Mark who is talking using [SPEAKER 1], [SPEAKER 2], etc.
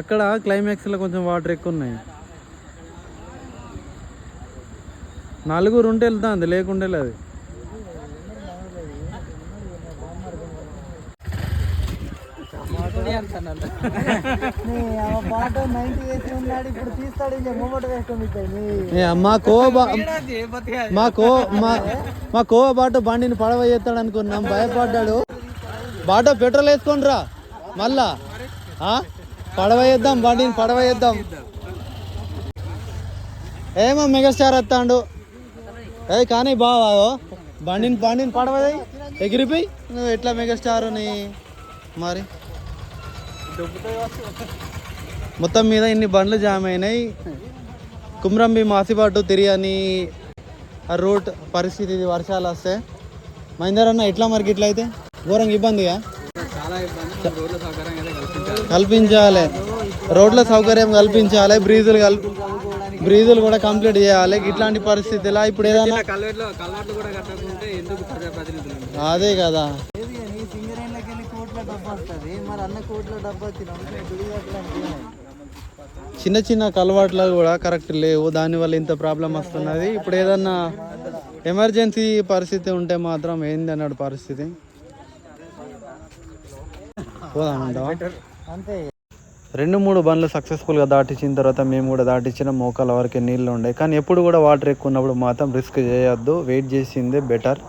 [SPEAKER 1] అక్కడ క్లైమాక్స్లో కొంచెం వాటర్ ఎక్కువ ఉన్నాయి నలుగురు ఉంటే వెళ్తాంది లేకుంటే లేదు. అది మా కోవ మా కో మా కోవ బాట బండిని పడవ చేస్తాడు అనుకున్నాం భయపడ్డాడు. బాట పెట్రోల్ వేసుకొని రా మళ్ళా. పడవేద్దాం పడవ వేద్దాం బండిని పడవ వేద్దాం ఏమో మెగాస్టార్ వస్తాడు ఏ కానీ బావా బండిని బండిని పడవది ఎగిరిపోయి నువ్వు ఎట్లా మెగాస్టార్ నీ మరి? మొత్తం మీద ఇన్ని బండ్లు జామ్ అయినాయి. కుమ్రంబి మాసిపాటు తిరిగని ఆ రోడ్ పరిస్థితి ఇది వర్షాలు వస్తే. మహేందర్ అన్న ఎట్లా మరి ఇట్లా అయితే ఘోరంగా ఇబ్బందిగా కల్పించాలి. రోడ్ల సౌకర్యం కల్పించాలి బ్రీజులు కల్ బ్రీజులు కూడా కంప్లీట్ చేయాలి. ఇట్లాంటి పరిస్థితిలా ఇప్పుడు ఏదైనా అదే కదా. చిన్న చిన్న కలవాట్లు కూడా కరెక్ట్ లేవు. దానివల్ల ఇంత ప్రాబ్లం వస్తున్నది. ఇప్పుడు ఏదన్నా ఎమర్జెన్సీ పరిస్థితి ఉంటే మాత్రం ఏంది అన్నాడు పరిస్థితి? పోదామంటావా?
[SPEAKER 2] అంతే.
[SPEAKER 1] రెండు మూడు బండ్లు సక్సెస్ఫుల్గా దాటించిన తర్వాత మేము కూడా దాటించిన. మోకాల వరకు నీళ్ళు ఉండే. కానీ ఎప్పుడు కూడా వాటర్ ఎక్కువ ఉన్నప్పుడు మాత్రం రిస్క్ చేయొద్దు. వెయిట్ చేసిందే బెటర్